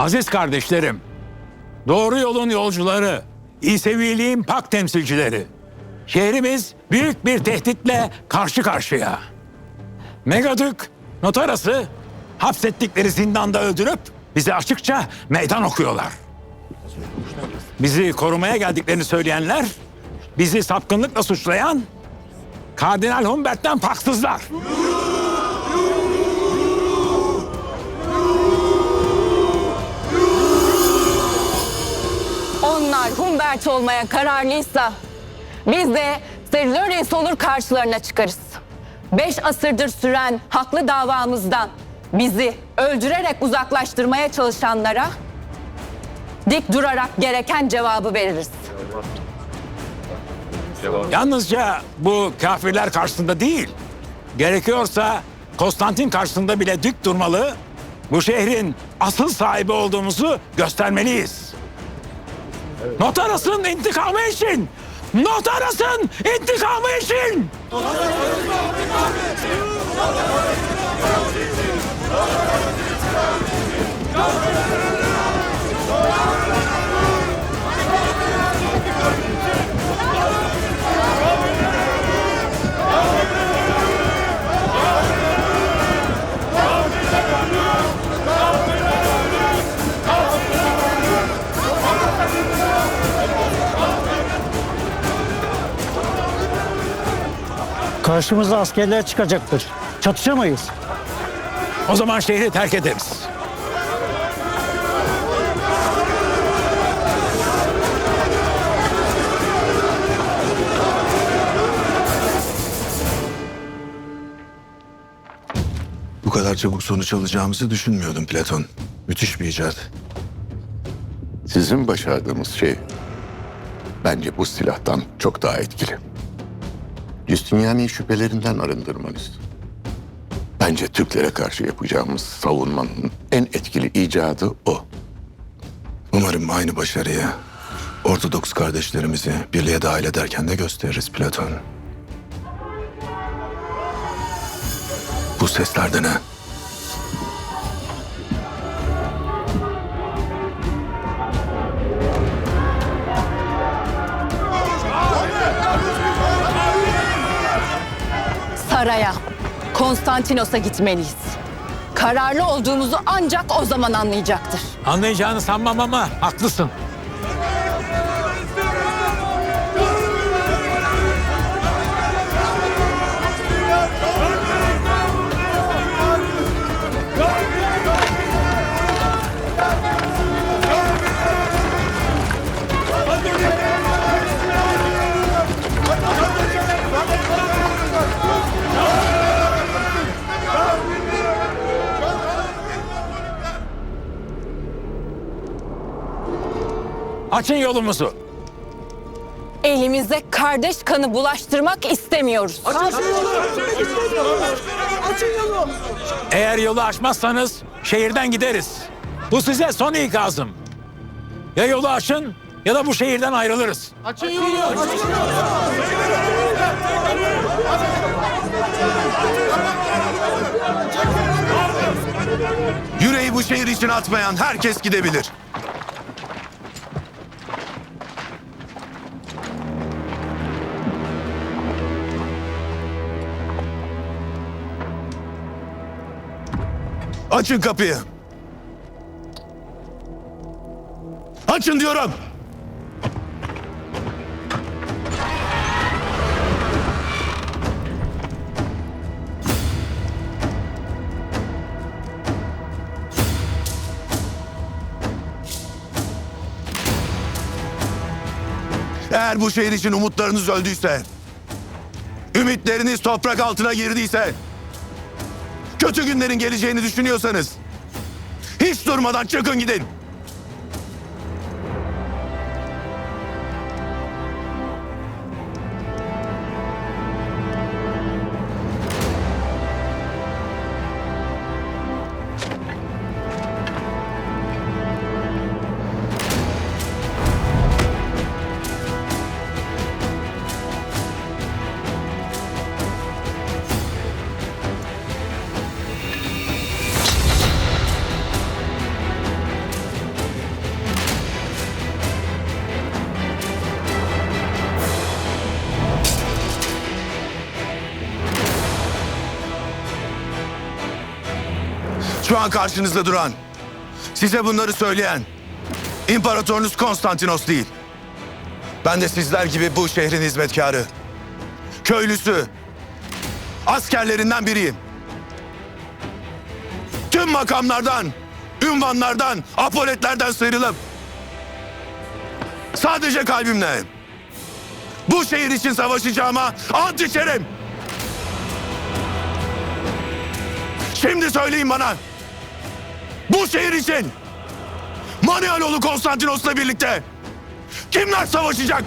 Aziz kardeşlerim, doğru yolun yolcuları, İseviliğin pak temsilcileri. Şehrimiz büyük bir tehditle karşı karşıya. Megadük, notarası hapsettikleri zindanda öldürüp bize açıkça meydan okuyorlar. Bizi korumaya geldiklerini söyleyenler, bizi sapkınlıkla suçlayan Kardinal Humbert'ten paksızlar. Onlar Humbert olmaya kararlıysa biz de Lawrence olur karşılarına çıkarız. Beş asırdır süren haklı davamızdan bizi öldürerek uzaklaştırmaya çalışanlara dik durarak gereken cevabı veririz. Yalnızca bu kafirler karşısında değil, gerekiyorsa Konstantin karşısında bile dik durmalı, bu şehrin asıl sahibi olduğumuzu göstermeliyiz. Notaras'ın intikamı için! Notaras'ın intikamı için! Karşımıza askerler çıkacaktır. Çatışamayız. O zaman şehri terk ederiz. Bu kadar çabuk sonuç alacağımızı düşünmüyordum Platon. Müthiş bir icat. Sizin başardığınız şey bence bu silahtan çok daha etkili. Justiniani'yi şüphelerinden arındırmanız. Bence Türklere karşı yapacağımız savunmanın en etkili icadı o. Umarım aynı başarıyı Ortodoks kardeşlerimizi birliğe dahil ederken de gösteririz Platon. Bu sesler de ne? Saraya, Konstantinos'a gitmeliyiz. Kararlı olduğumuzu ancak o zaman anlayacaktır. Anlayacağını sanmam ama haklısın. Açın yolumuzu. Elimize kardeş kanı bulaştırmak istemiyoruz. Eğer yolu açmazsanız şehirden gideriz. Bu size son ikazım. Ya yolu açın ya da bu şehirden ayrılırız. Yüreği bu şehir için atmayan herkes gidebilir. Açın kapıyı. Açın diyorum. Eğer bu şehir için umutlarınız öldüyse, ümitleriniz toprak altına girdiyse, kötü günlerin geleceğini düşünüyorsanız, hiç durmadan çıkın gidin. An karşınızda duran, size bunları söyleyen imparatorunuz Konstantinos değil. Ben de sizler gibi bu şehrin hizmetkarı, köylüsü, askerlerinden biriyim. Tüm makamlardan, ünvanlardan, apoletlerden sıyrılıp sadece kalbimle bu şehir için savaşacağıma ant içerim. Şimdi söyleyin bana. Bu şehir için. Manialoğlu Konstantinos'la birlikte. Kimler savaşacak?